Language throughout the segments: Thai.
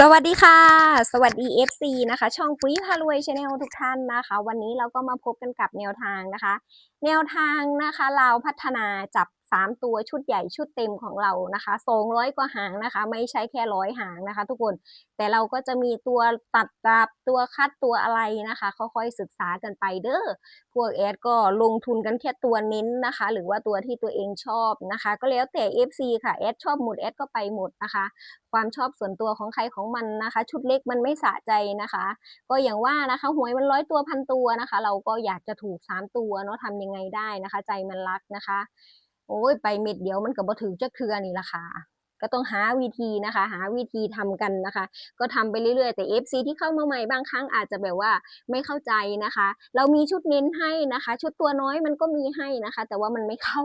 สวัสดีค่ะ สวัสดี FC นะคะ ช่องปุ้ยพารวยชาแนลทุกท่านนะคะ วันนี้เราก็มาพบกันกับแนวทางนะคะ แนวทางนะคะ เราพัฒนาจับ 3 ตัวชุดใหญ่ชุดเต็มของเรานะคะ200กว่าหางนะคะ ไม่ใช่แค่ร้อยหางนะคะ ทุกคนแต่เราก็จะมีตัวตัดกราบตัวคัดตัวอะไรนะคะค่อยๆศึกษากันไปเด้อพวกแอดก็ลงทุนกันแค่ตัวเน้นนะคะ หรือว่าตัวที่ตัวเองชอบนะคะ ก็แล้วแต่ FC ค่ะแอดชอบหมดแอดก็ไปหมดนะคะ ความชอบส่วนตัวของใครของมันนะคะ ชุดเล็กมันไม่สะใจนะคะ ก็อย่างว่านะคะหวยมันร้อยตัวพันตัวนะคะ เราก็อยากจะถูก 3 ตัวเนาะทำยังไงได้นะคะ ใจมันรักนะคะ โอ้ยไปเม็ดเดียวมันก็บ่ถึงจะเทือนี่ละค่ะ ก็ต้องหาวิธีนะคะ หาวิธีทำกันนะคะ ก็ทำไปเรื่อยๆแต่ FC ที่เข้ามาใหม่บางครั้งอาจจะแบบว่าไม่เข้าใจนะคะ เรามีชุดเน้นให้นะคะ ชุดตัวน้อยมันก็มีให้นะคะ แต่ว่ามันไม่เข้า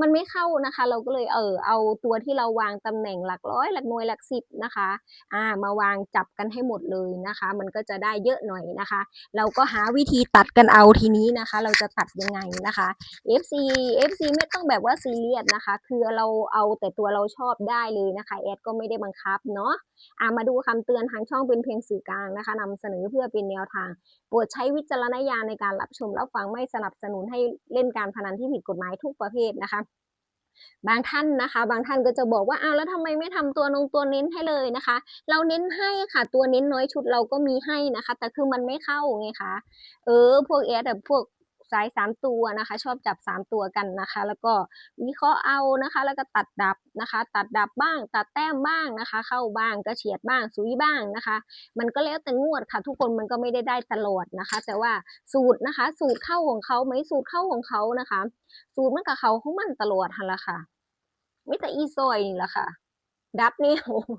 มันไม่เข้านะคะ เราก็เลยเออเอาตัวที่เราวางตำแหน่งหลักร้อยหลักหน่วยหลักสิบนะคะอ่ามาวางจับกันให้หมดเลยนะคะ มันก็จะได้เยอะหน่อยนะคะ เราก็หาวิธีตัดกันเอาทีนี้นะคะ เราจะตัดยังไงนะคะ FC FC ไม่ต้องแบบว่าซีเรียสนะคะ คือเราเอาแต่ตัวเราชอบได้เลยนะคะแอดก็ไม่ได้บังคับเนาะอ่ามาดูคำเตือนทางช่องเป็นเพียงสื่อกลางนะคะนำเสนอเพื่อเป็นแนวทางโปรดใช้วิจารณญาณในการรับชมรับฟังไม่สนับสนุนให้เล่นการพนันที่ผิดกฎหมายทุกประเภทนะคะบางท่านนะคะ บางท่านก็จะบอกว่าอ้าวแล้วทำไมไม่ทำตัวนงตัวเน้นให้เลยนะคะ เราเน้นให้ค่ะ ตัวเน้นน้อยชุดเราก็มีให้นะคะ แต่คือมันไม่เข้าไงคะเออ พวกแอดแบบพวก สายสามตัวนะคะ ชอบจับสามตัวกันนะคะ แล้วก็วิเคราะห์เอานะคะ แล้วก็ตัดดับนะคะ ตัดดับบ้าง ตัดแต้มบ้างนะคะ เข้าบ้างก็เฉียดบ้างซุยบ้างนะคะ มันก็แล้วแต่งวดค่ะ ทุกคนมันก็ไม่ได้ได้ตลอดนะคะ แต่ว่าสูตรนะคะ สูตรเข้าของเขาไหมสูตรเข้าของเขานะคะ สูตรมันกับเขาของมันตลอดหันละค่ะไม่แต่อีซอยนี่แหละค่ะ ดับเนี่โอ้โห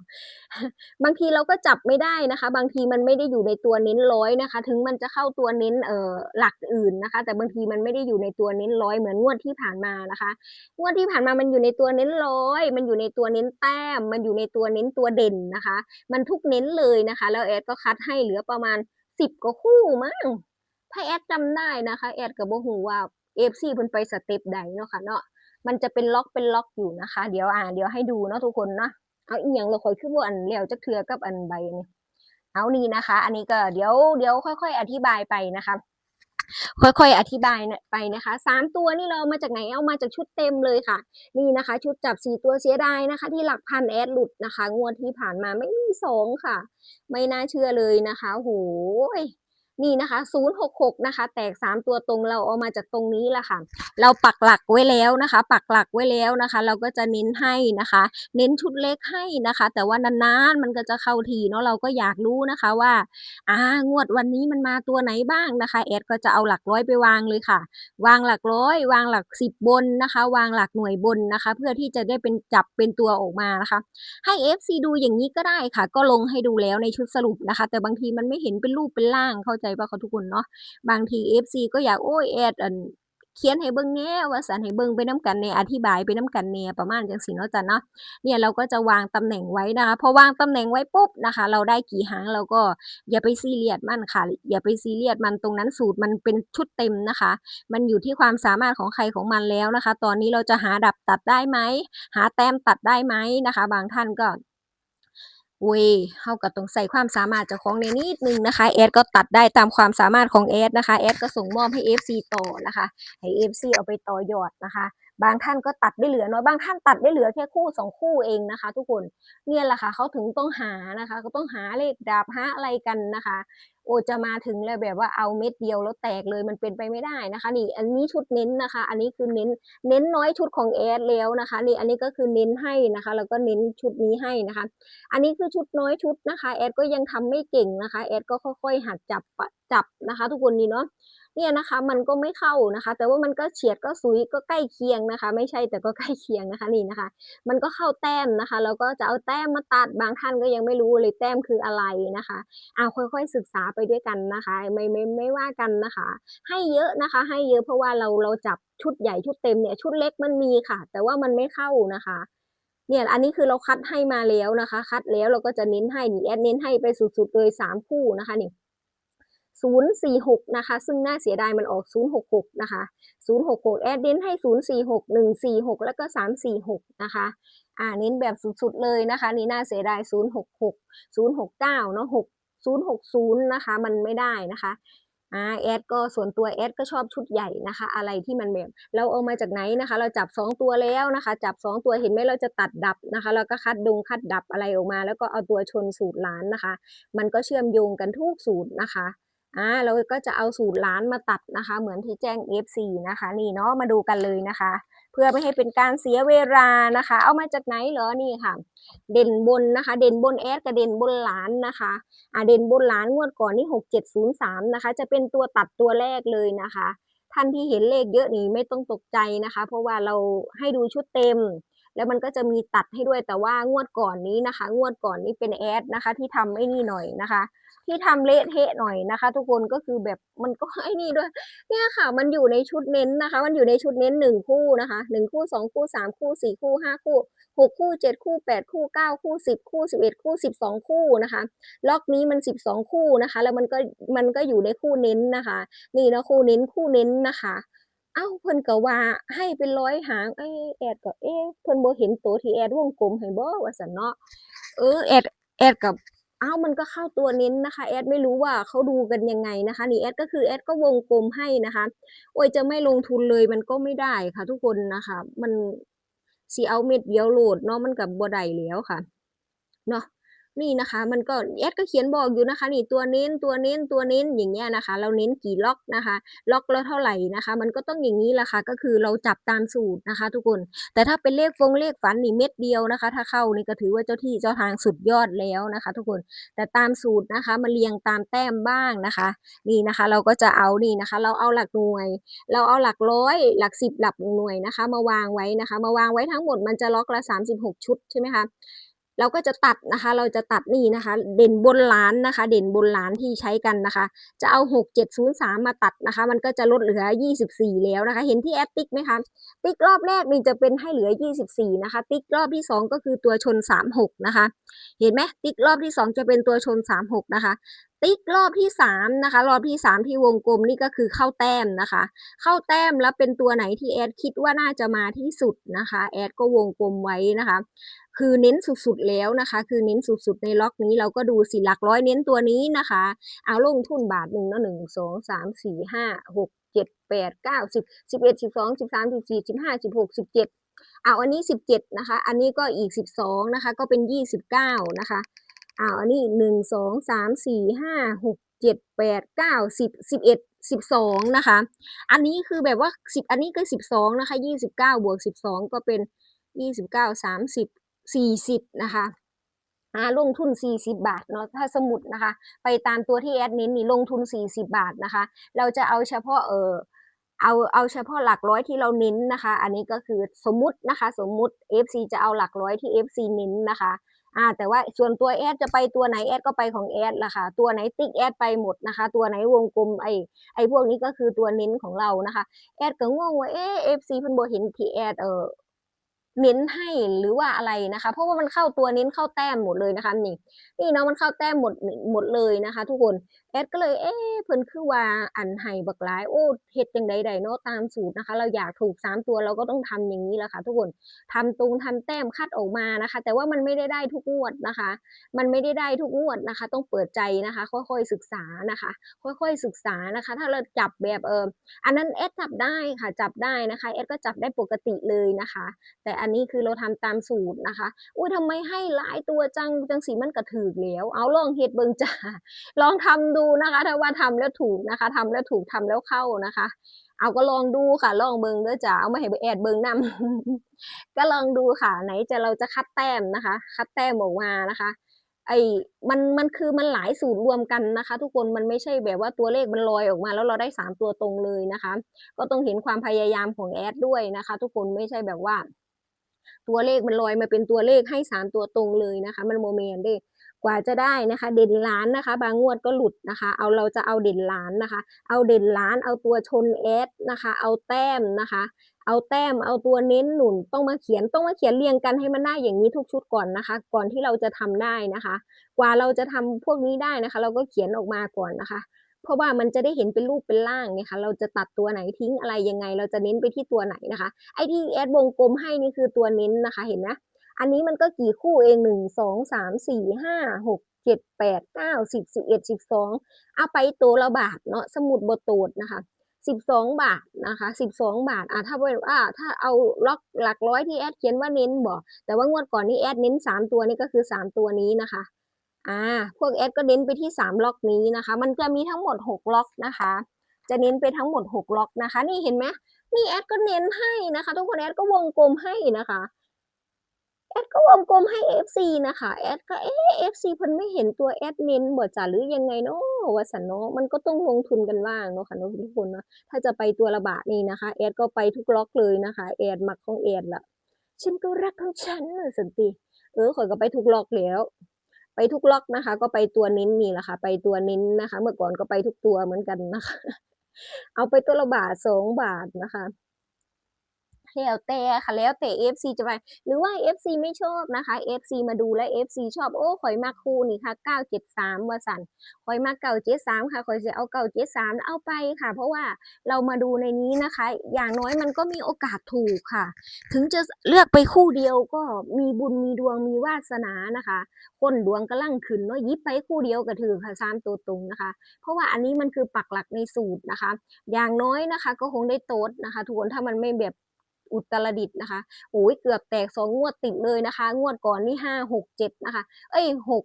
บางทีเราก็จับไม่ได้นะคะ บางทีมันไม่ได้อยู่ในตัวเน้นร้อยนะคะ ถึงมันจะเข้าตัวเน้นเอ่อหลักอื่นนะคะ แต่บางทีมันไม่ได้อยู่ในตัวเน้นร้อยเหมือนงวดที่ผ่านมานะคะงวดที่ผ่านมามันอยู่ในตัวเน้นร้อย มันอยู่ในตัวเน้นแต้ม มันอยู่ในตัวเน้นตัวเด่นนะคะ มันทุกเน้นเลยนะคะ แล้วแอดก็คัดให้เหลือประมาณสิบกว่าคู่มั้งถ้าแอดจำได้นะคะ แอดกับโบหูว่าเอฟซีเพิ่นไปสเต็ปใดเนาะค่ะเนาะมันจะเป็นล็อกเป็นล็อกอยู่นะคะ เดี๋ยวอ่าเดี๋ยวให้ดูเนาะทุกคนเนาะ เอาอีหยังเราคอยขึ้นว่าอันเลี้ยวจักเทือกับอันใบนี่เอานี่นะคะ อันนี้ก็เดี๋ยวเดี๋ยวค่อย ๆ อธิบายไปนะคะ ค่อยๆ อธิบายไปนะคะสามตัวนี่เราเอามาจากไหนเอามาจากชุดเต็มเลยค่ะ นี่นะคะ ชุดจับสี่ตัวเสียดายนะคะ ที่หลักพันแอดหลุดนะคะ งวดที่ผ่านมาไม่มีสองค่ะ ไม่น่าเชื่อเลยนะคะโหย นี่นะคะ 066 นะคะ แตก 3 ตัวตรงเราเอามาจากตรงนี้แหละค่ะ เราปักหลักไว้แล้วนะคะ ปักหลักไว้แล้วนะคะ เราก็จะเน้นให้นะคะ เน้นชุดเล็กให้นะคะ แต่ว่านานๆมันก็จะเข้าทีเนาะเราก็อยากรู้นะคะว่าอ่างวดวันนี้มันมาตัวไหนบ้างนะคะแอดก็จะเอาหลักร้อยไปวางเลยค่ะ วางหลักร้อย วางหลักสิบบนนะคะ วางหลักหน่วยบนนะคะ เพื่อที่จะได้เป็นจับเป็นตัวออกมานะคะ ให้ FC ดูอย่างนี้ก็ได้ค่ะ ก็ลงให้ดูแล้วในชุดสรุปนะคะ แต่บางทีมันไม่เห็นเป็นรูปเป็นร่างเข้าใจป่ะคะทุกคนเนาะบางที FC ก็อยากโอ้ยแอดอันเขียนให้เบิ่งแน่ว่าสันให้เบิ่งไปน้ำกันแหน่อธิบายไปน้ำกันแหน่ประมาณจังซี่เนาะจ้ะเนาะเนี่ยเราก็จะวางตำแหน่งไว้นะคะพอวางตำแหน่งไว้ปุ๊บนะคะ เราได้กี่หางเราก็อย่าไปซีเรียสมันค่ะ อย่าไปซีเรียสมันตรงนั้นสูตรมันเป็นชุดเต็มนะคะ มันอยู่ที่ความสามารถของใครของมันแล้วนะคะ ตอนนี้เราจะหาดับตัดได้ไหมหาแต้มตัดได้ไหมนะคะ บางท่านก็ เว้ยเฮาก็ต้องใส่ความสามารถเจ้าของในนิดนึงนะคะแอดก็ตัดได้ตามความสามารถของแอดนะคะแอดก็ส่งมอบให้ FC ต่อนะคะให้ FC เอาไปต่อยอดนะคะ บางท่านก็ตัดได้เหลือน้อยบางท่านตัดได้เหลือแค่คู่สองคู่เองนะคะ ทุกคนเนี่ยแหละค่ะเขาถึงต้องหานะคะ ก็ต้องหาเลขดับหาอะไรกันนะคะ โอจะมาถึงแล้วแบบว่าเอาเม็ดเดียวแล้วแตกเลยมันเป็นไปไม่ได้นะคะ นี่อันนี้ชุดเน้นนะคะ อันนี้คือเน้นเน้นน้อยชุดของแอดแล้วนะคะนี่อันนี้ก็คือเน้นให้นะคะ แล้วก็เน้นชุดนี้ให้นะคะ อันนี้คือชุดน้อยชุดนะคะแอดก็ยังทำไม่เก่งนะคะแอดก็ค่อย ๆ หัดจับจับนะคะ ทุกคนนี่เนาะ เนี่ยนะคะมันก็ไม่เข้านะคะ แต่ว่ามันก็เฉียดก็ซุยก็ใกล้เคียงนะคะ ไม่ใช่แต่ก็ใกล้เคียงนะคะนี่นะคะ มันก็เข้าแต้มนะคะแล้วก็จะเอาแต้มมาตัดบางท่านก็ยังไม่รู้เลยแต้มคืออะไรนะคะเอาค่อยๆศึกษาไปด้วยกันนะคะ ไม่ไม่ไม่ว่ากันนะคะ ให้เยอะนะคะ ให้เยอะเพราะว่าเราเราจับชุดใหญ่ชุดเต็มเนี่ยชุดเล็กมันมีค่ะ แต่ว่ามันไม่เข้านะคะเนี่ยอันนี้คือเราคัดให้มาแล้วนะคะ คัดแล้วเราก็จะเน้นให้นี่แอดเน้นให้ไปสุดๆเลยสามคู่นะคะนี่ 046 นะคะ ซึ่งน่าเสียดายมันออก 066 นะคะ 066 แอดเน้นให้ 046 146 แล้วก็ 346 นะคะ อ่า เน้นแบบสุดๆ เลยนะคะ นี่น่าเสียดาย 066 069 เนาะ6 060 นะคะ มันไม่ได้นะคะอ่าแอดก็ส่วนตัวแอดก็ชอบชุดใหญ่นะคะ อะไรที่มันแบบเราเอามาจากไหนนะคะ เราจับ 2 ตัวแล้วนะคะ จับ 2 ตัวเห็นไหมเราจะตัดดับนะคะเราก็คัดดงคัดดับอะไรออกมา แล้วก็เอาตัวชนสูตรล้านนะคะ มันก็เชื่อมโยงกันทุกสูตรนะคะ อ่าเราก็จะเอาสูตรล้านมาตัดนะคะ เหมือนที่แจ้ง F4 นะคะ นี่เนาะมาดูกันเลยนะคะ เพื่อไม่ให้เป็นการเสียเวลานะคะ เอามาจากไหนเหรอนี่ค่ะ เด่นบนนะคะ เด่นบนแอดกับเด่นบนหลานนะคะอ่าเด่นบนหลานงวดก่อนนี่หกเจ็ดศูนย์สามนะคะ จะเป็นตัวตัดตัวแรกเลยนะคะ ท่านที่เห็นเลขเยอะนี่ไม่ต้องตกใจนะคะ เพราะว่าเราให้ดูชุดเต็ม แล้วมันก็จะมีตัดให้ด้วยแต่ว่างวดก่อนนี้นะคะ งวดก่อนนี้เป็นแอดนะคะ ที่ทำไอ้นี่หน่อยนะคะ ที่ทำเละเทะหน่อยนะคะ ทุกคนก็คือแบบมันก็ไอ้นี่ด้วย เนี่ยค่ะ มันอยู่ในชุดเน้นนะคะ มันอยู่ในชุดเน้นหนึ่งคู่นะคะหนึ่งคู่สองคู่สามคู่สี่คู่ห้าคู่หกคู่เจ็ดคู่แปดคู่เก้าคู่สิบคู่สิบเอ็ดคู่สิบสองคู่นะคะล็อกนี้มันสิบสองคู่นะคะ แล้วมันก็มันก็อยู่ในคู่เน้นนะคะ นี่นะคู่เน้นคู่เน้นนะคะ เอ้าเพิ่นก็ว่าให้เป็นร้อยหางเอ้ยแอดก็เอ๊ะเพิ่นบ่เห็นตัวที่แอดวงกลมให้บ่ว่าซั่นเนาะเออแอดแอดกับอ้าวมันก็เข้าตัวเน้นนะคะแอดไม่รู้ว่าเขาดูกันยังไงนะคะนี่แอดก็คือแอดก็วงกลมให้นะคะ โอ้ยจะไม่ลงทุนเลยมันก็ไม่ได้ค่ะ ทุกคนนะคะ มันสิเอาเม็ดเดียวโหลดเนาะมันก็บ่ได้แล้วค่ะเนาะ นี่นะคะ มันก็แอดก็เขียนบอกอยู่นะคะ นี่ตัวเน้นตัวเน้นตัวเน้นอย่างเงี้ยนะคะ เราเน้นกี่ล็อกนะคะ ล็อกแล้วเท่าไหร่นะคะ มันก็ต้องอย่างนี้แหละค่ะก็คือเราจับตามสูตรนะคะ ทุกคน แต่ถ้าเป็นเลขฟงเลขฝันนี่เม็ดเดียวนะคะ ถ้าเข้านี่ก็ถือว่าเจ้าที่เจ้าทางสุดยอดแล้วนะคะ ทุกคนแต่ตามสูตรนะคะมาเรียงตามแต้มบ้างนะคะ นี่นะคะ เราก็จะเอานี่นะคะ เราเอาหลักหน่วย เราเอาหลักร้อย หลักสิบหลักหน่วยนะคะ มาวางไว้นะคะ มาวางไว้ทั้งหมดมันจะล็อกละ 36 ชุดใช่ไหมคะ เราก็จะตัดนะคะ เราจะตัดนี่นะคะ เด่นบนล้านนะคะ เด่นบนล้านที่ใช้กันนะคะ จะเอา 6 7 0 3 มาตัดนะคะ มันก็จะลดเหลือ 24 แล้วนะคะ เห็นที่แอปติ๊กไหมคะ ติ๊กรอบแรกนี่จะเป็นให้เหลือ 24 นะคะ ติ๊กรอบที่ 2 ก็คือตัวชน 36 นะคะ เห็นไหมติ๊กรอบที่ 2 จะเป็นตัวชน 36 นะคะติ๊กรอบที่3นะคะ รอบที่ 3 ที่วงกลมนี่ก็คือเข้าแต้มนะคะ เข้าแต้มแล้วเป็นตัวไหนที่แอดคิดว่าน่าจะมาที่สุดนะคะ แอดก็วงกลมไว้นะคะ คือเน้นสุดๆแล้วนะคะ คือเน้นสุดๆในล็อกนี้เราก็ดูสิหลักร้อยเน้นตัวนี้นะคะ เอาลงทุนบาทหนึ่งเนาะหนึ่งสองสามสี่ห้าหกเจ็ดแปดเก้าสิบสิบเอ็ดสิบสองสิบสามสิบสี่สิบห้าสิบหกสิบเจ็ดเอาอันนี้สิบเจ็ดนะคะ อันนี้ก็อีกสิบสองนะคะ ก็เป็นยี่สิบเก้านะคะ อาอันนี้หนึ่งสองสามสี่ห้าหกเจ็ดแปดเก้าสิบสิบเอ็ดสิบสองนะคะ อันนี้คือแบบว่าสิบอันนี้ก็สิบสองนะคะยี่สิบเก้าบวกสิบสองก็เป็นยี่สิบเก้าสามสิบสี่สิบนะคะอ่าลงทุนสี่สิบบาทเนาะถ้าสมุดนะคะ ไปตามตัวที่แอดเน้นนี่ลงทุน 40 บาทนะคะ เราจะเอาเฉพาะเออเอาเอาเฉพาะหลักร้อยที่เราเน้นนะคะ อันนี้ก็คือสมมุตินะคะ สมมุติ FC จะเอาหลักร้อยที่ FC เน้นนะคะ อ่าแต่ว่าส่วนตัวแอดจะไปตัวไหนแอดก็ไปของแอดละค่ะ ตัวไหนติ๊กแอดไปหมดนะคะ ตัวไหนวงกลมไอไอพวกนี้ก็คือตัวเน้นของเรานะคะ แอดก็งงว่าเอ๊ะ FC เพิ่นบ่เห็นที่แอดเออเน้นให้หรือว่าอะไรนะคะ เพราะว่ามันเข้าตัวเน้นเข้าแต้มหมดเลยนะคะนี่นี่เนาะมันเข้าแต้มหมดหมดเลยนะคะ ทุกคน ดก็เลยเอ๊ะเพิ่นคือว่าอันให้บักหลายโอ้เฮ็ดจังใดใดเนาะตามสูตรนะคะ เราอยากถูกสามตัวเราก็ต้องทำอย่างนี้แหละค่ะ ทุกคนทำตรงทำแต้มคัดออกมานะคะ แต่ว่ามันไม่ได้ได้ทุกงวดนะคะ มันไม่ได้ได้ทุกงวดนะคะ ต้องเปิดใจนะคะ ค่อยๆศึกษานะคะ ค่อยๆศึกษานะคะ ถ้าเราจับแบบเอออันนั้นแอดจับได้ค่ะจับได้นะคะแอดก็จับได้ปกติเลยนะคะ แต่อันนี้คือเราทำตามสูตรนะคะอุ้ยทำไมให้หลายตัวจังจังสีมันกระถือแล้ว เอาลองเฮ็ดเบิ่งจ้าลองทำดูนะคะถ้าว่าทำแล้วถูกนะคะทำแล้วถูกทำแล้วเข้านะคะ เอาก็ลองดูค่ะ ลองเบิงเด้อจ้าเอามาให้แอดเบิงนำก็ลองดูค่ะ ไหนจะเราจะคัดแต้มนะคะ คัดแต้มออกมานะคะไอ้มันมันคือมันหลายสูตรรวมกันนะคะ ทุกคนมันไม่ใช่แบบว่าตัวเลขมันลอยออกมา แล้วเราได้สามตัวตรงเลยนะคะ ก็ต้องเห็นความพยายามของแอดด้วยนะคะ ทุกคนไม่ใช่แบบว่า ตัวเลขมันลอยมาเป็นตัวเลขให้สามตัวตรงเลยนะคะ มันโมเมนต์ด้ กว่าจะได้นะคะ เด่นล้านนะคะ บางงวดก็หลุดนะคะ เอาเราจะเอาเด่นล้านนะคะ เอาเด่นล้าน เอาตัวชนแอดนะคะ เอาแต้มนะคะ เอาแต้ม เอาตัวเน้นหนุนต้องมาเขียนต้องมาเขียนเรียงกันให้มันได้อย่างนี้ทุกชุดก่อนนะคะ ก่อนที่เราจะทำได้นะคะ กว่าเราจะทำพวกนี้ได้นะคะ เราก็เขียนออกมาก่อนนะคะเพราะว่ามันจะได้เห็นเป็นรูปเป็นร่างเนี่ยค่ะเราจะตัดตัวไหนทิ้งอะไรยังไง เราจะเน้นไปที่ตัวไหนนะคะ ไอ้ที่แอดวงกลมให้นี่คือตัวเน้นนะคะ เห็นไหม อันนี้มันก็กี่คู่เองหนึ่งสองสามสี่ห้าหกเจ็ดแปดเก้าสิบสิบเอ็ดสิบสองเอาไปตัวละบาทเนาะสมุดบทตูดนะคะสิบสองบาทนะคะสิบสองบาทอะถ้าเป็นว่าถ้าเอาล็อกหลักร้อยที่แอดเขียนว่าเน้นบอกแต่ว่างวดก่อนนี่แอดเน้นสามตัวนี่ก็คือสามตัวนี้นะคะอ่าพวกแอดก็เน้นไปที่สามล็อกนี้นะคะ มันจะมีทั้งหมดหกล็อกนะคะ จะเน้นไปทั้งหมดหกล็อกนะคะ นี่เห็นไหมนี่แอดก็เน้นให้นะคะ ทุกคนแอดก็วงกลมให้นะคะ แอดก็วงกลมให้ FC นะคะ แอดก็เอ๊ะ FC เพิ่นไม่เห็นตัวแอดเน้นบ่จ้ะหรือยังไงเนาะว่าสันเนาะมันก็ต้องลงทุนกันบ้างเนาะค่ะนทุกคนเนาะถ้าจะไปตัวละบาทนี่นะคะ แอดก็ไปทุกล็อกเลยนะคะ แอดมักของแอดละฉันก็รักของฉันน่ะสันติเออข่อยก็ไปทุกล็อกแล้ว ไปทุกล็อกนะคะ ก็ไปตัวเน้นนี่แหละค่ะ ไปตัวเน้นนะคะ เมื่อก่อนก็ไปทุกตัวเหมือนกันนะคะ เอาไปตัวละบาทสองบาทนะคะ แล้วแต่ค่ะแล้วแต่ FC จะไปหรือว่า FC ไม่ชอบนะคะ FC มาดูแล้ว FC ชอบโอ้ข่อยมักคู่นี่ค่ะ 973ว่าสั่นข่อยมัก973ค่ะข่อยจะเอา973เอาไปค่ะ เพราะว่าเรามาดูในนี้นะคะ อย่างน้อยมันก็มีโอกาสถูกค่ะ ถึงจะเลือกไปคู่เดียวก็มีบุญมีดวงมีวาสนานะคะ คนดวงกำลังขึ้นเนาะยิบไปคู่เดียวก็ถือค่ะสามตัวตรงนะคะ เพราะว่าอันนี้มันคือปักหลักในสูตรนะคะ อย่างน้อยนะคะ ก็คงได้โต๊ดนะคะทุกคนถ้ามันไม่แบบ อุตรดิตถ์นะคะโอ้ยเกือบแตกสองงวดติดเลยนะคะ งวดก่อนนี่ห้าหกเจ็ดนะคะ เอ้ยหก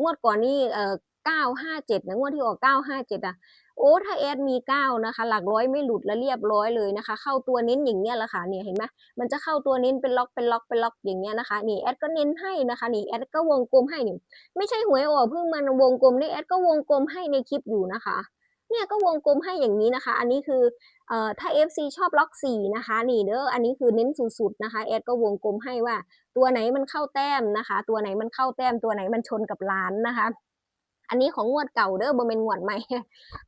งวดก่อนนี่เอ่อเก้าห้าเจ็ดนะงวดที่ออกเก้าห้าเจ็ดอะโอ้ถ้าแอดมีเก้านะคะ หลักร้อยไม่หลุดและเรียบร้อยเลยนะคะ เข้าตัวเน้นอย่างเงี้ยละค่ะเนี่ยเห็นไหมมันจะเข้าตัวเน้นเป็นล็อกเป็นล็อกเป็นล็อกอย่างเงี้ยนะคะนี่แอดก็เน้นให้นะคะนี่แอดก็วงกลมให้นี่ไม่ใช่หวยออกเพิ่งมันวงกลมนี่แอดก็วงกลมให้ในคลิปอยู่นะคะ เนี่ยก็วงกลมให้อย่างนี้นะคะ อันนี้คือ เอ่อถ้า FC ชอบล็อก 4 นะคะ นี่เด้ออันนี้คือเน้นสุดๆนะคะแอดก็วงกลมให้ว่าตัวไหนมันเข้าแต้มนะคะ ตัวไหนมันเข้าแต้มตัวไหนมันชนกับล้านนะคะ อันนี้ของงวดเก่าเด้อบ่เป็นงวดใหม่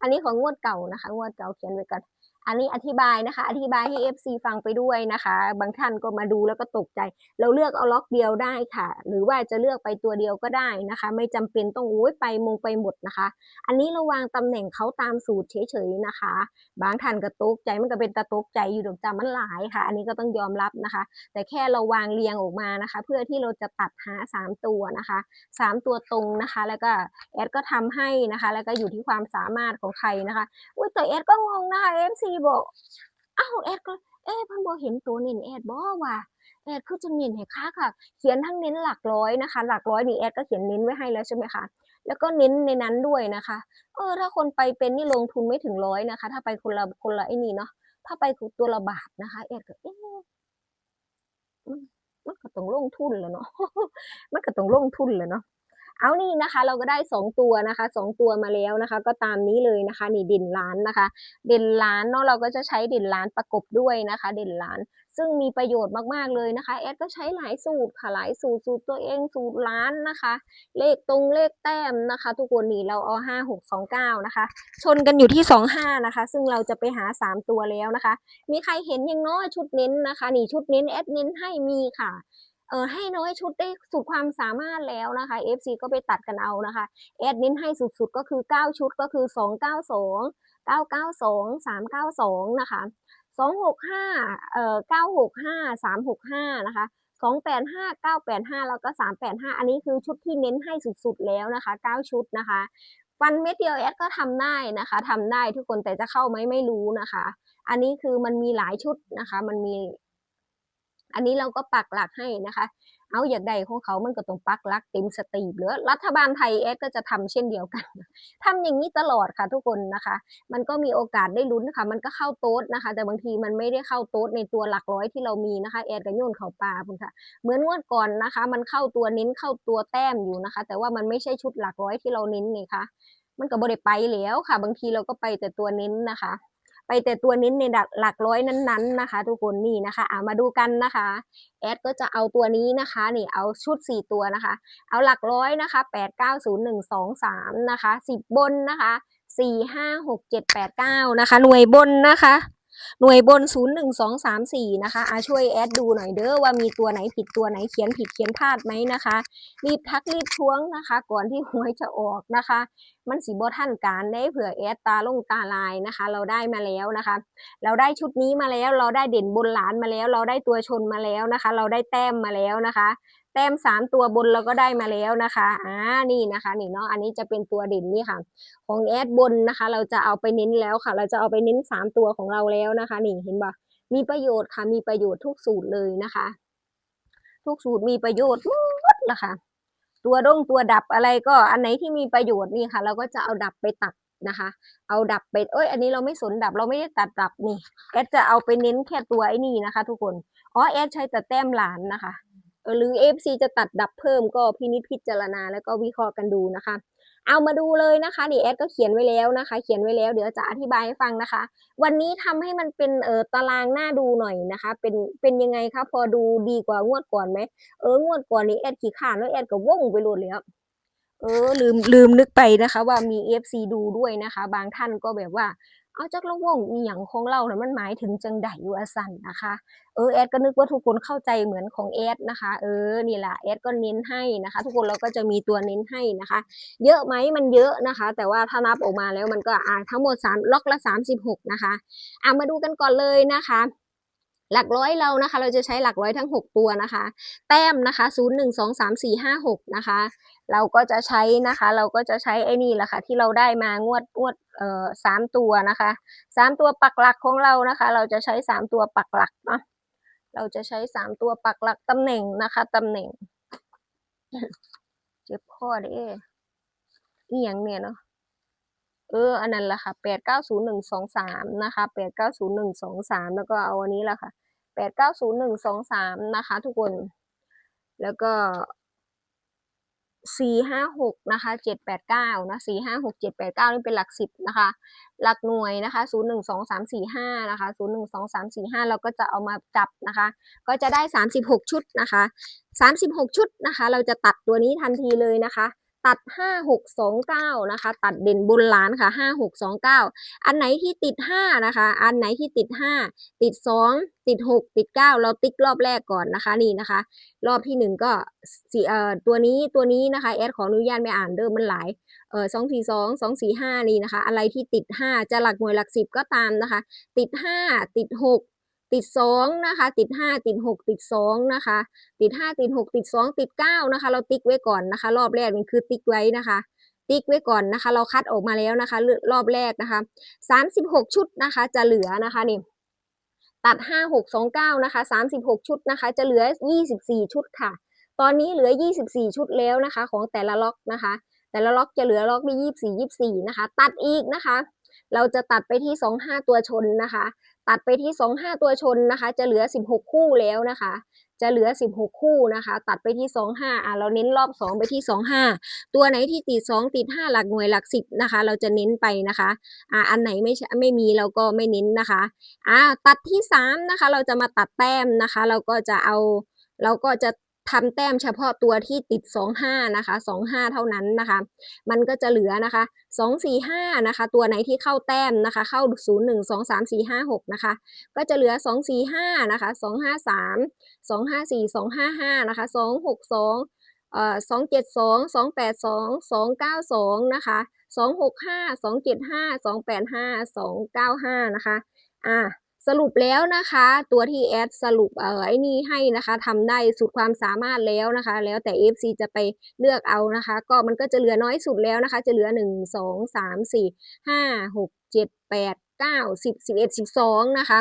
อันนี้ของงวดเก่านะคะ งวดเก่าเขียนไว้ก่อน อันนี้อธิบายนะคะ อธิบายให้ FC ฟังไปด้วยนะคะ บางท่านก็มาดูแล้วก็ตกใจ เราเลือกเอาล็อกเดียวได้ค่ะ หรือว่าจะเลือกไปตัวเดียวก็ได้นะคะ ไม่จำเป็นต้องโอ้ยไปมงไปหมดนะคะ อันนี้เราวางตำแหน่งเขาตามสูตรเฉยๆนะคะ บางท่านก็ตกใจมันก็เป็นตะตกใจอยู่ดอกจ้ามันหลายค่ะ อันนี้ก็ต้องยอมรับนะคะ แต่แค่เราวางเรียงออกมานะคะ เพื่อที่เราจะตัดหาสามตัวนะคะสามตัวตรงนะคะ แล้วก็แอดก็ทำให้นะคะ แล้วก็อยู่ที่ความสามารถของใครนะคะอุ้ยแต่แอดก็งงนะคะ MC บอกอ้าวแอดก็เอ๊ะเพิ่นบ่เห็นตัวเน้นแอดบ่ว่าแอดคือจะเน้นให้คักค่ะ เขียนทั้งเน้นหลักร้อยนะคะ หลักร้อยนี่แอดก็เขียนเน้นไว้ให้แล้วใช่ไหมคะแล้วก็เน้นในนั้นด้วยนะคะ เออ ถ้าคนไปเป็นนี่ลงทุนไม่ถึงร้อยนะคะ ถ้าไปคนละคนละไอ้นี่เนาะถ้าไปตัวละบาทนะคะแอดก็เอ๊ะมันมันก็ต้องลงทุนแล้วเนาะมันก็ต้องลงทุนแล้วเนาะ เอานี่นะคะ เราก็ได้สองตัวนะคะสองตัวมาแล้วนะคะ ก็ตามนี้เลยนะคะนี่เด่นล้านนะคะ เด่นล้านเนาะเราก็จะใช้เด่นล้านประกบด้วยนะคะ เด่นล้าน ซึ่งมีประโยชน์มากๆเลยนะคะแอดก็ใช้หลายสูตรค่ะหลายสูตรสูตรตัวเองสูตรล้านนะคะ เลขตรงเลขแต้มนะคะ ทุกคนนี่เราเอาห้าหกสองเก้านะคะ ชนกันอยู่ที่สองห้านะคะ ซึ่งเราจะไปหาสามตัวแล้วนะคะ มีใครเห็นยังน้อยชุดเน้นนะคะ นี่ชุดเน้นแอดเน้นให้มีค่ะ เออให้น้อยชุดได้สุดความสามารถแล้วนะคะ FC ก็ไปตัดกันเอานะคะแอดเน้นให้สุดๆก็คือ 9 ชุดก็คือ 292 992 392 นะคะ 265 เอ่อ 965 365 นะคะ 285 985 แล้วก็ 385 อันนี้คือชุดที่เน้นให้สุดๆแล้วนะคะ 9 ชุดนะคะฟันเม็ดเดียวแอดก็ทำได้นะคะทำได้ทุกคนแต่จะเข้าไหมไม่รู้นะคะ อันนี้คือมันมีหลายชุดนะคะ มันมี อันนี้เราก็ปักหลักให้นะคะ เอาอยากได้ของเขามันก็ต้องปักหลักเต็มสตรีมหรือรัฐบาลไทยเอสก็จะทำเช่นเดียวกันทำอย่างนี้ตลอดค่ะทุกคนนะคะ มันก็มีโอกาสได้ลุ้นค่ะ มันก็เข้าโต๊ดนะคะ แต่บางทีมันไม่ได้เข้าโต๊ดในตัวหลักร้อยที่เรามีนะคะแอดกับโยนเขาปลาคุณค่ะ เหมือนงวดก่อนนะคะ มันเข้าตัวเน้นเข้าตัวแต้มอยู่นะคะ แต่ว่ามันไม่ใช่ชุดหลักร้อยที่เราเน้นไงคะมันก็บ่ได้ไปแล้วค่ะ บางทีเราก็ไปแต่ตัวเน้นนะคะ ไปแต่ตัวเน้นในหลักร้อยนั้นๆนะคะ ทุกคนนี่นะคะอ่ามาดูกันนะคะแอดก็จะเอาตัวนี้นะคะนี่เอาชุด 4 ตัวนะคะ เอาหลักร้อยนะคะ 8 9 0 1 2 3 นะคะ 10 บนนะคะ 4 5 6 7 8 9 นะคะ หน่วยบนนะคะ หน่วยบน 0 1 2 3 4 นะคะอาช่วยแอดดูหน่อยเด้อว่ามีตัวไหนผิดตัวไหนเขียนผิดเขียนพลาดไหมนะคะ รีบทักรีบท้วงนะคะ ก่อนที่หวยจะออกนะคะ มันสีบท่านการได้เผื่อแอดตาลงตาลายนะคะ เราได้มาแล้วนะคะ เราได้ชุดนี้มาแล้ว เราได้เด่นบนหลานมาแล้ว เราได้ตัวชนมาแล้วนะคะ เราได้แต้มมาแล้วนะคะ แต้มสามตัวบนเราก็ได้มาแล้วนะคะอ่านี่นะคะนี่เนาะอันนี้จะเป็นตัวเด่นนี่ค่ะ ของแอดบนนะคะ เราจะเอาไปเน้นแล้วค่ะ เราจะเอาไปเน้นสามตัวของเราแล้วนะคะ นี่เห็นปะมีประโยชน์ค่ะมีประโยชน์ทุกสูตรเลยนะคะ ทุกสูตรมีประโยชน์หมดละค่ะ ตัวดงตัวดับอะไรก็อันไหนที่มีประโยชน์นี่ค่ะ เราก็จะเอาดับไปตัดนะคะ เอาดับไปเอ้ย อันนี้เราไม่สนดับเราไม่ได้ตัดดับนี่แอดจะเอาไปเน้นแค่ตัวไอ้นี่นะคะ ทุกคนอ๋อแอดใช้แต่แต้มหลานนะคะ หรือ FC จะตัดดับเพิ่มก็พินิจพิจารณาแล้วก็วิเคราะห์กันดูนะคะ เอามาดูเลยนะคะนี่แอดก็เขียนไว้แล้วนะคะ เขียนไว้แล้วเดี๋ยวจะอธิบายให้ฟังนะคะ วันนี้ทำให้มันเป็นเออตารางหน้าดูหน่อยนะคะ เป็นเป็นยังไงคะพอดูดีกว่างวดก่อนไหมเอองวดก่อนนี้แอดขี้ขาดแล้วแอดก็ว่องไปโหลดแล้วเออลืมลืมนึกไปนะคะ ว่ามี FC ดูด้วยนะคะ บางท่านก็แบบว่า เอาจักละว่องอีหยังของเราเนี่ยมันหมายถึงจังใดว่าสันนะคะ เออแอดก็นึกว่าทุกคนเข้าใจเหมือนของแอดนะคะ เออนี่แหละแอดก็เน้นให้นะคะ ทุกคนเราก็จะมีตัวเน้นให้นะคะ เยอะไหมมันเยอะนะคะ แต่ว่าถ้านับออกมาแล้วมันก็อ่าทั้งหมด3ล็อกละ 36 นะคะอ่ามาดูกันก่อนเลยนะคะหลักร้อยเรานะคะ เราจะใช้หลักร้อยทั้ง 6 ตัวนะคะ แต้มนะคะ 0 1 2 3 4 5 6 นะคะ เราก็จะใช้นะคะ เราก็จะใช้ไอ้นี่แหละค่ะ ที่เราได้มางวดงวดเอ่อสามตัวนะคะสามตัวปักหลักของเรานะคะ เราจะใช้สามตัวปักหลักเนาะเราจะใช้สามตัวปักหลักตำแหน่งนะคะตำแหน่งเจ็บข้อเด้อีหยังเนี่ยเนาะเอออันนั้นแหละค่ะแปดเก้าศูนย์หนึ่งสองสามนะคะแปดเก้าศูนย์หนึ่งสองสามแล้วก็เอาอันนี้แหละค่ะแปดเก้าศูนย์หนึ่งสองสามนะคะ ทุกคน แล้วก็ สี่ห้าหกนะคะเจ็ดแปดเก้านะสี่ห้าหกเจ็ดแปดเก้านี่เป็นหลักสิบนะคะ หลักหน่วยนะคะศูนย์หนึ่งสองสามสี่ห้านะคะศูนย์หนึ่งสองสามสี่ห้าเราก็จะเอามาจับนะคะ ก็จะได้สามสิบหกชุดนะคะสามสิบหกชุดนะคะ เราจะตัดตัวนี้ทันทีเลยนะคะ ตัด 5 6 2 9 นะคะ ตัดเด่นบนล้านค่ะ 5 6 2 9 อันไหนที่ติด 5 นะคะ อันไหนที่ติด 5 ติด 2 ติด 6 ติด 9 เราติ๊กรอบแรกก่อนนะคะนี่นะคะ รอบที่ 1 ก็สี่เอ่อตัวนี้ตัวนี้นะคะแอดขออนุญาตไม่อ่านเดิมมันหลายเออสองสี่สองสองสี่ห้านี่นะคะ อะไรที่ติด 5 จะหลักหน่วยหลักสิบก็ตามนะคะ ติด 5 ติด 6 ติดสองนะคะ ติดห้าติดหกติดสองนะคะ ติดห้าติดหกติดสองติดเก้านะคะ เราติ๊กไว้ก่อนนะคะ รอบแรกนี่คือติ๊กไว้นะคะ ติ๊กไว้ก่อนนะคะ เราคัดออกมาแล้วนะคะ รอบแรกนะคะสามสิบหกชุดนะคะ จะเหลือนะคะนี่ตัดห้าหกสองเก้านะคะสามสิบหกชุดนะคะ จะเหลือยี่สิบสี่ชุดค่ะ ตอนนี้เหลือยี่สิบสี่ชุดแล้วนะคะ ของแต่ละล็อกนะคะ แต่ละล็อกจะเหลือล็อกที่ยี่สี่ยี่สี่นะคะ ตัดอีกนะคะ เราจะตัดไปที่สองห้าตัวชนนะคะ ตัดไปที่สองห้าตัวชนนะคะ จะเหลือสิบหกคู่แล้วนะคะ จะเหลือสิบหกคู่นะคะ ตัดไปที่สองห้าอะเราเน้นรอบสองไปที่สองห้าตัวไหนที่ติดสองติดห้าหลักหน่วยหลักสิบนะคะ เราจะเน้นไปนะคะอะอันไหนไม่ใช่ไม่มีเราก็ไม่เน้นนะคะอะตัดที่สามนะคะ เราจะมาตัดแต้มนะคะ เราก็จะเอาเราก็จะ ทำแต้มเฉพาะตัวที่ติด 25 นะคะ 25 เท่านั้นนะคะ มันก็จะเหลือนะคะ 245 นะคะ ตัวไหนที่เข้าแต้มนะคะ เข้า 0 1 2 3 4 5 6 นะคะ ก็จะเหลือ 245 นะคะ 253 254 255 นะคะ 262เอ่อ272 282 292นะคะ265 275 285 295นะคะ อ่า สรุปแล้วนะคะ ตัวที่แอดสรุปเออไอ้นี่ให้นะคะทำได้สุดความสามารถแล้วนะคะ แล้วแต่ FC จะไปเลือกเอานะคะ ก็มันก็จะเหลือน้อยสุดแล้วนะคะ จะเหลือ 1 2 3 4 5 6 7 8 9 10 11 12นะคะ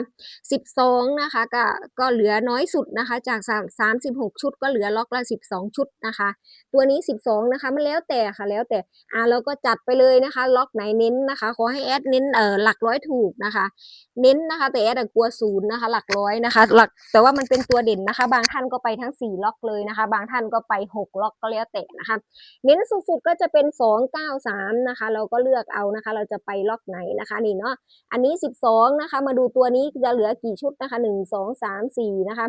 12นะคะก็ก็เหลือน้อยสุดนะคะจาก 3 36 ชุดก็เหลือล็อกละ 12 ชุดนะคะ ตัวนี้ 12นะคะมันแล้วแต่ค่ะแล้วแต่อ่าเราก็จัดไปเลยนะคะ ล็อกไหนเน้นนะคะ ขอให้แอดเน้นเอ่อหลักร้อยถูกนะคะ เน้นนะคะแต่แอดกลัวศูนย์นะคะ หลักร้อยนะคะ หลักแต่ว่ามันเป็นตัวเด่นนะคะ บางท่านก็ไปทั้ง 4 ล็อกเลยนะคะ บางท่านก็ไป 6 ล็อกก็แล้วแต่นะคะ เน้นสุดๆก็จะเป็น 2 9 3นะคะ เราก็เลือกเอานะคะ เราจะไปล็อกไหนนะคะนี่เนาะอันนี้ 12 นะคะ มาดูตัวนี้จะเหลือกี่ชุดนะคะ 1 2 3 4 นะคะ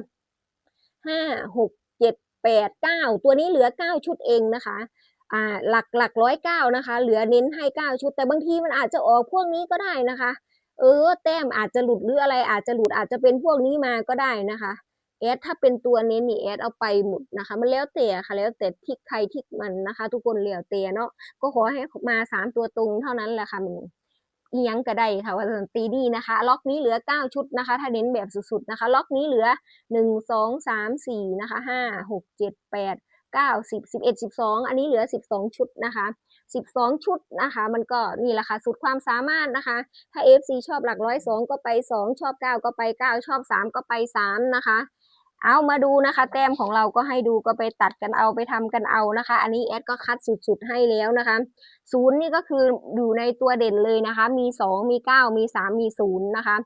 5 6 7 8 9 ตัวนี้เหลือ 9 ชุดเองนะคะอ่าหลักหลักร้อยเก้านะคะ เหลือเน้นให้เก้าชุด แต่บางทีมันอาจจะออกพวกนี้ก็ได้นะคะ เออ แต้มอาจจะหลุดหรืออะไร อาจจะหลุดอาจจะเป็นพวกนี้มาก็ได้นะคะแอดถ้าเป็นตัวเน้นนี่แอดเอาไปหมดนะคะ มันแล้วแต่ค่ะแล้วแต่ทิกใครทิกมันนะคะ ทุกคนเหลียวเตะเนาะก็ขอให้มาสามตัวตรงเท่านั้นแหละค่ะมัน อียังก็ได้ค่ะว่าตีดีนะคะ ล็อกนี้เหลือเก้าชุดนะคะ ถ้าเน้นแบบสุดๆนะคะ ล็อกนี้เหลือหนึ่งสองสามสี่นะคะห้าหกเจ็ดแปดเก้าสิบสิบเอ็ดสิบสองอันนี้เหลือสิบสองชุดนะคะสิบสองชุดนะคะ มันก็นี่แหละค่ะสุดความสามารถนะคะ ถ้า FC ชอบหลักร้อยสองก็ไปสองชอบเก้าก็ไปเก้าชอบสามก็ไปสามนะคะ เอามาดูนะคะ แต้มของเราก็ให้ดูก็ไปตัดกันเอาไปทำกันเอานะคะ อันนี้แอดก็คัดสุดๆให้แล้วนะคะศูนย์นี่ก็คืออยู่ในตัวเด่นเลยนะคะ มีสองมีเก้ามีสามมีศูนย์นะคะ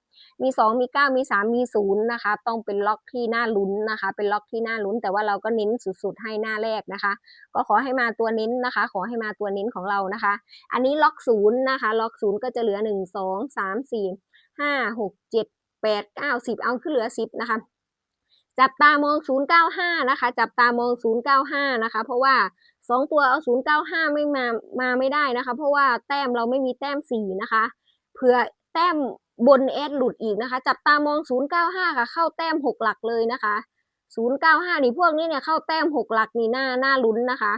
มีสองมีเก้ามีสามมีศูนย์นะคะ ต้องเป็นล็อกที่น่าลุ้นนะคะ เป็นล็อกที่น่าลุ้น แต่ว่าเราก็เน้นสุดๆให้หน้าแรกนะคะ ก็ขอให้มาตัวเน้นนะคะ ขอให้มาตัวเน้นของเรานะคะ อันนี้ล็อกศูนย์นะคะ ล็อกศูนย์ก็จะเหลือหนึ่งสองสามสี่ห้าหกเจ็ดแปดเก้าสิบเอาขึ้นเหลือสิบนะคะ จับตามอง 095 นะคะ จับตามอง 095 นะคะ เพราะว่า 2 ตัวเอา 095 ไม่มา มาไม่ได้นะคะ เพราะว่าแต้มเราไม่มีแต้ม 4 นะคะ เผื่อแต้มบนเอสหลุดอีกนะคะ จับตามอง 095 ค่ะ เข้าแต้ม 6 หลักเลยนะคะ 095 นี่พวกนี้เนี่ยเข้าแต้ม 6 หลักนี่หน้าหน้าลุ้นนะคะ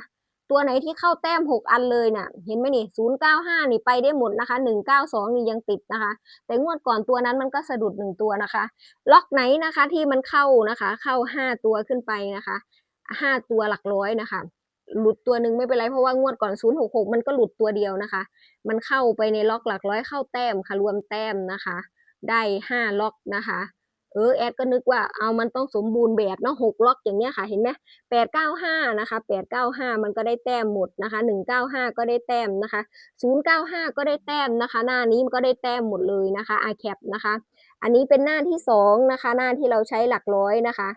ตัวไหนที่เข้าแต้ม 6 อันเลยน่ะ เห็นไหมนี่095นี่ไปได้หมดนะคะ192นี่ยังติดนะคะ แต่งวดก่อนตัวนั้นมันก็สะดุดหนึ่งตัวนะคะ ล็อกไหนนะคะที่มันเข้านะคะ เข้า5ตัวขึ้นไปนะคะ5ตัวหลักร้อยนะคะ หลุดตัวหนึ่งไม่เป็นไรเพราะว่างวดก่อน 066 มันก็หลุดตัวเดียวนะคะ มันเข้าไปในล็อกหลักร้อยเข้าแต้มค่ะรวมแต้มนะคะ ได้ 5 ล็อกนะคะ ออแอดก็นึกว่าเอามันต้องสมบูรณ์แบบเนาะหกล็อกอย่างเนี้ยค่ะเห็นไหมแปดเก้าห้านะคะแปดเก้าห้ามันก็ได้แต้มหมดนะคะหนึ่งเก้าห้าก็ได้แต้มนะคะศูนย์เก้าห้าก็ได้แต้มนะคะ หน้านี้มันก็ได้แต้มหมดเลยนะคะ i c a p นะคะ อันนี้เป็นหน้าที่สองนะคะ หน้าที่เราใช้หลักร้อยนะคะ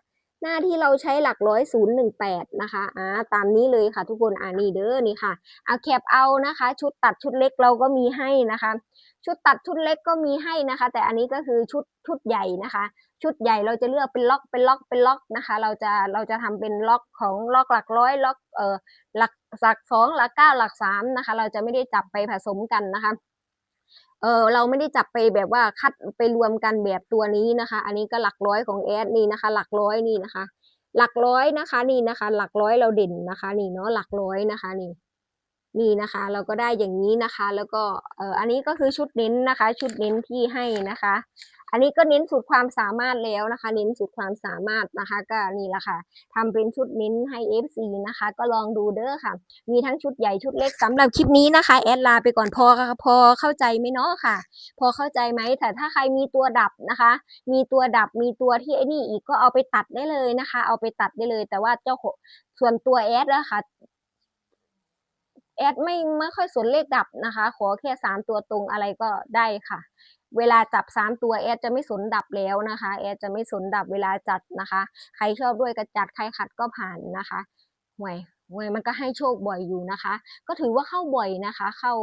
หน้าที่เราใช้หลักร้อยศูนย์หนึ่งแปดนะคะอ่าตามนี้เลยค่ะทุกคนอ่านี่เด้อนี่ค่ะเอาแคปเอานะคะ ชุดตัดชุดเล็กเราก็มีให้นะคะชุดตัดชุดเล็กก็มีให้นะคะ แต่อันนี้ก็คือชุดชุดใหญ่นะคะ ชุดใหญ่เราจะเลือกเป็นล็อกเป็นล็อกเป็นล็อกนะคะ เราจะเราจะทำเป็นล็อกของล็อกหลักร้อยล็อกเอ่อหลักหลักสองหลักเก้าหลักสามนะคะ เราจะไม่ได้จับไปผสมกันนะคะเออเราไม่ได้จับไปแบบว่าคัดไปรวมกันแบบตัวนี้นะคะ อันนี้ก็หลักร้อยของแอดนี่นะคะ หลักร้อยนี่นะคะ หลักร้อยนะคะนี่นะคะ หลักร้อยเราเด่นนะคะ นี่เนาะหลักร้อยนะคะนี่นี่นะคะ เราก็ได้อย่างนี้นะคะ แล้วก็เอออันนี้ก็คือชุดเน้นนะคะ ชุดเน้นที่ให้นะคะ อันนี้ก็เน้นสุดความสามารถแล้วนะคะ เน้นสุดความสามารถนะคะ ก็นี่แหละค่ะทำเป็นชุดเน้นให้ FC นะคะ ก็ลองดูเด้อค่ะ มีทั้งชุดใหญ่ชุดเล็กสำหรับคลิปนี้นะคะแอดลาไปก่อนพอพอเข้าใจไหมเนาะค่ะ พอเข้าใจไหมแต่ถ้าใครมีตัวดับนะคะ มีตัวดับมีตัวที่ไอ้นี่อีกก็เอาไปตัดได้เลยนะคะ เอาไปตัดได้เลย แต่ว่าเจ้าส่วนตัวแอดนะคะแอดไม่ไม่ค่อยสนเลขดับนะคะ ขอแค่สามตัวตรงอะไรก็ได้ค่ะ เวลาจับสามตัวแอดจะไม่สนดับแล้วนะคะ แอดจะไม่สนดับเวลาจัดนะคะ ใครชอบด้วยก็จัดใครขัดก็ผ่านนะคะห่วยห่วยมันก็ให้โชคบ่อยอยู่นะคะ ก็ถือว่าเข้าบ่อยนะคะ เข้า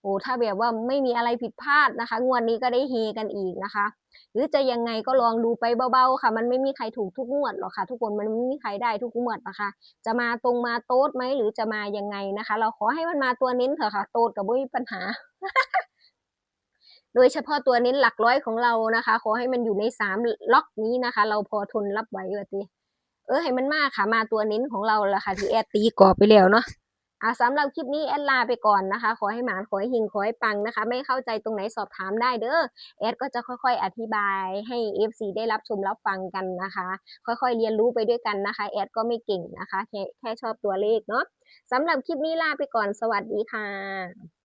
โอ้ถ้าแบบว่าไม่มีอะไรผิดพลาดนะคะ งวดนี้ก็ได้เฮกันอีกนะคะ หรือจะยังไงก็ลองดูไปเบาๆค่ะ มันไม่มีใครถูกทุกงวดหรอกค่ะ ทุกคนมันไม่มีใครได้ทุกงวดนะคะ จะมาตรงมาโต๊ดไหมหรือจะมายังไงนะคะ เราขอให้มันมาตัวเน้นเถอะค่ะ โต๊ดกับไม่มีปัญหา โดยเฉพาะตัวเน้นหลักร้อยของเรานะคะ ขอให้มันอยู่ในสามล็อกนี้นะคะ เราพอทนรับไหวว่าติเออให้มันมากค่ะมาตัวเน้นของเราละค่ะ ที่แอดตีกรอบไปแล้วเนาะอ่าสำหรับคลิปนี้แอดลาไปก่อนนะคะ ขอให้หมานขอให้หิงขอให้ปังนะคะ ไม่เข้าใจตรงไหนสอบถามได้เด้อแอดก็จะค่อยๆ อธิบายให้ FC ได้รับชมรับฟังกันนะคะ ค่อยๆเรียนรู้ไปด้วยกันนะคะ แอดก็ไม่เก่งนะคะ แค่แค่ชอบตัวเลขเนาะสำหรับคลิปนี้ลาไปก่อนสวัสดีค่ะ